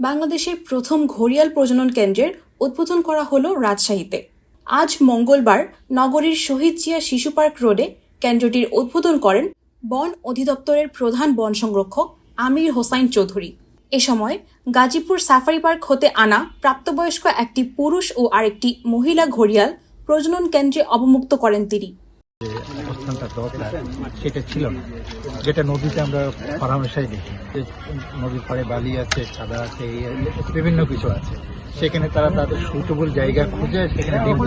বাংলাদেশের প্রথম ঘড়িয়াল প্রজনন কেন্দ্রের উদ্বোধন করা হলো রাজশাহীতে। আজ মঙ্গলবার নগরীর শহীদ জিয়া শিশু পার্ক রোডে কেন্দ্রটির উদ্বোধন করেন বন অধিদপ্তরের প্রধান বন সংরক্ষক আমির হোসাইন চৌধুরী। এ সময় গাজীপুর সাফারি পার্ক হতে আনা প্রাপ্তবয়স্ক একটি পুরুষ ও আরেকটি মহিলা ঘড়িয়াল প্রজনন কেন্দ্রে অবমুক্ত করেন তিনি। দরকার। সেটা ছিল না। যেটা নদীতে আমরা পরামর্শাই দেখি যে নদীর পাড়ে বালি আছে সাদা আছে বিভিন্ন কিছু আছে। সেখানে তারা তাদের সুইটেবল জায়গা খুঁজে সেখানে ডিম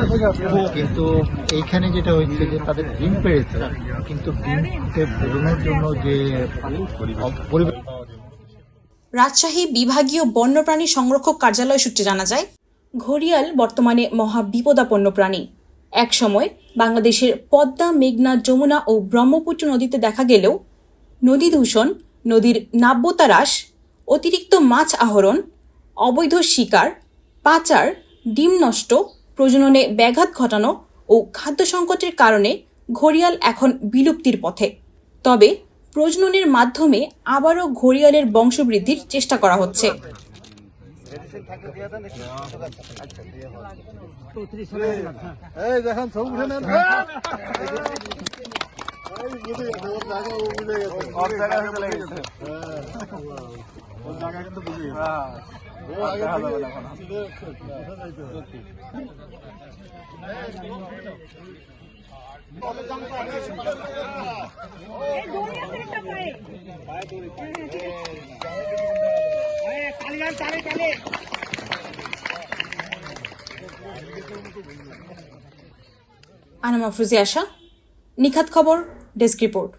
কিন্তু এইখানে যেটা হয়েছে যে তাদের ডিম পেড়েছে, কিন্তু ডিমকে বেরোনোর জন্য যে পরিবেশ রাজশাহী বিভাগীয় বন্যপ্রাণী সংরক্ষক কার্যালয় সূত্রে জানা যায়, ঘড়িয়াল বর্তমানে মহা বিপদাপন্ন প্রাণী। একসময় বাংলাদেশের পদ্মা, মেঘনা, যমুনা ও ব্রহ্মপুত্র নদীতে দেখা গেলেও নদী দূষণ, নদীর নাব্যতা হ্রাস, অতিরিক্ত মাছ আহরণ, অবৈধ শিকার, পাচার, ডিম নষ্ট, প্রজননে ব্যাঘাত ঘটানো ও খাদ্য সংকটের কারণে ঘড়িয়াল এখন বিলুপ্তির পথে। তবে প্রজননের মাধ্যমে আবারও ঘড়িয়ালের বংশবৃদ্ধির চেষ্টা করা হচ্ছে। এই দেখেন সব উঠে নেন এই যাইতে হবে। আনামা ফ্রুজি আশা নিখাত খবর ডেস্ক রিপোর্ট